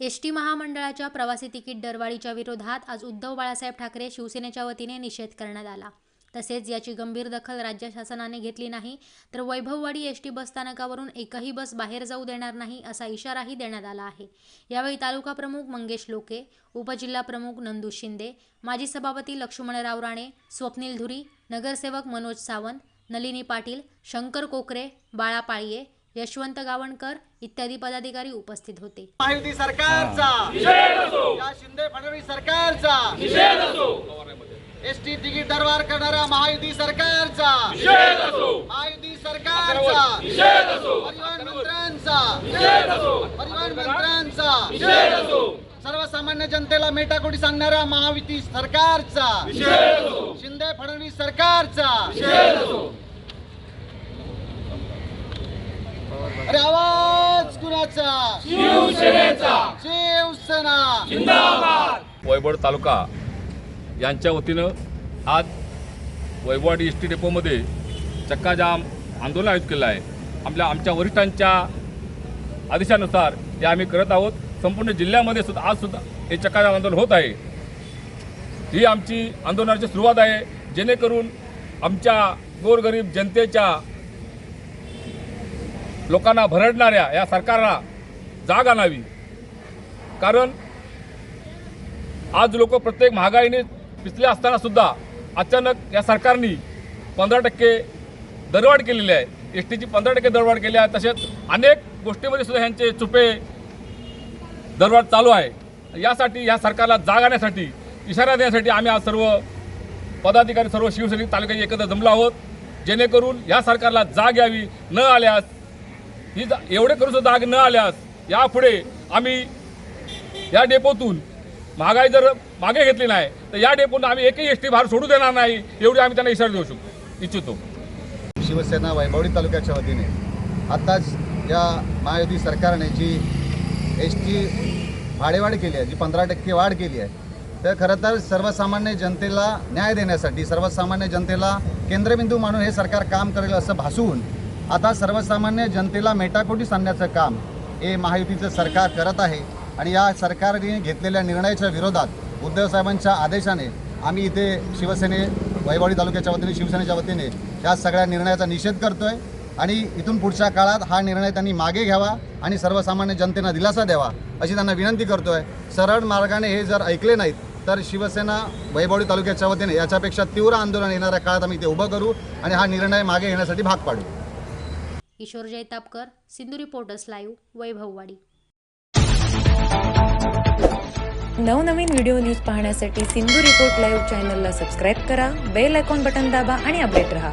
S T महामंडळाच्या प्रवासी ticket दरवाढीच्या विरोधात आज उद्धव बाळासाहेब ठाकरे शिवसेनेच्या वतीने निषेध करण्यात आला. तसेच याची गंभीर दखल राज्य शासनाने घेतली नाही तर वैभववाडी एस टी बसस्थानकावरून एकही बस बाहेर जाऊ देणार नाही असा इशाराही देण्यात आला आहे. यावेळी तालुका प्रमुख मंगेश लोके उपजिल्हा प्रमुख नंदू शिंदे माजी सभापती लक्ष्मणराव राणे स्वप्नील धुरी नगरसेवक मनोज सावंत नलिनी पाटील शंकर कोकरे बाळा पाळये यशवंत गावणकर इत्यादी पदाधिकारी उपस्थित होते. महायुती सरकारचा. या शिंदे फडणवीस सरकारचा. एसटी तिकीट दरबार करणाऱ्या महायुती सरकारचा. महायुती सरकारचा. परिवहन मंत्र्यांचा. परिवहन मंत्र्यांचा. सर्वसामान्य जनतेला मेटाकोटी सांगणाऱ्या महायुती सरकारचा. शिंदे फडणवीस सरकारचा. आवाज कुणाचा? शिवसेना. वैभव तालुका यांच्या वतीनं आज वैभववाडी एस टी डेपोमध्ये चक्काजाम आंदोलन आयोजित केलं आहे. आपल्या आमच्या वरिष्ठांच्या आदेशानुसार हे आम्ही करत आहोत. संपूर्ण जिल्ह्यामध्ये सुद्धा आज सुद्धा हे चक्काजाम आंदोलन होत आहे. ही आमची आंदोलनाची सुरुवात आहे. जेणेकरून आमच्या गोरगरीब जनतेच्या लोकांना भरडणाऱ्या या सरकारला जाग आणावी कारण आज लोक प्रत्येक महागाईने पिचले असतानासुद्धा अचानक या सरकारने पंधरा टक्के दरवाढ केलेली आहे. एस टीची पंधरा टक्के दरवाढ केली आहे. तसेच अनेक गोष्टीमध्ये सुद्धा ह्यांचे चुपे दरवाढ चालू आहे. यासाठी या सरकारला जाग आणण्यासाठी इशारा देण्यासाठी आम्ही आज सर्व पदाधिकारी सर्व शिवसैनिक तालुक्याचे एकत्र जमलो आहोत. जेणेकरून या सरकारला जाग यावी न आल्यास ही जा एवढे करून सुद्धा न आल्यास यापुढे आम्ही या डेपोतून महागाई जर मागे घेतली नाही तर या डेपोतून आम्ही एकही एस टी भार सोडू देणार नाही एवढी आम्ही त्यांना इशारा देऊ शकतो इच्छितो. शिवसेना वैभवडी तालुक्याच्या वतीने आत्ताच या महायुती सरकारने जी एस टी भाडेवाढ केली आहे जी पंधरा टक्के वाढ केली आहे तर खरं तर सर्वसामान्य जनतेला न्याय देण्यासाठी सर्वसामान्य जनतेला केंद्रबिंदू मानून हे सरकार काम करेल असं भासवून आता सर्वसामान्य जनतेला मेटाकोटीस सांगण्याचं काम हे महायुतीचं सरकार करत आहे आणि या सरकारने घेतलेल्या निर्णयाच्या विरोधात उद्धव साहेबांच्या आदेशाने आम्ही इथे शिवसेने वैभवडी तालुक्याच्या वतीने शिवसेनेच्या वतीने या सगळ्या निर्णयाचा निषेध करतोय आणि इथून पुढच्या काळात हा निर्णय त्यांनी मागे घ्यावा आणि सर्वसामान्य जनतेला दिलासा द्यावा अशी त्यांना विनंती करतोय. सरळ मार्गाने हे जर ऐकले नाहीत तर शिवसेना वैभवडी तालुक्याच्या वतीने याच्यापेक्षा तीव्र आंदोलन येणाऱ्या काळात आम्ही ते उभं करू आणि हा निर्णय मागे घेण्यासाठी भाग पाडू. Kishore Jaitapkar Sindhu reporters live Vaibhavwadi. नवनवीन व्हिडिओ न्यूज पाहण्यासाठी सिंधू रिपोर्ट लाईव्ह चॅनलला सबस्क्राईब करा बेल आयकॉन बटन दाबा आणि अपडेट रहा.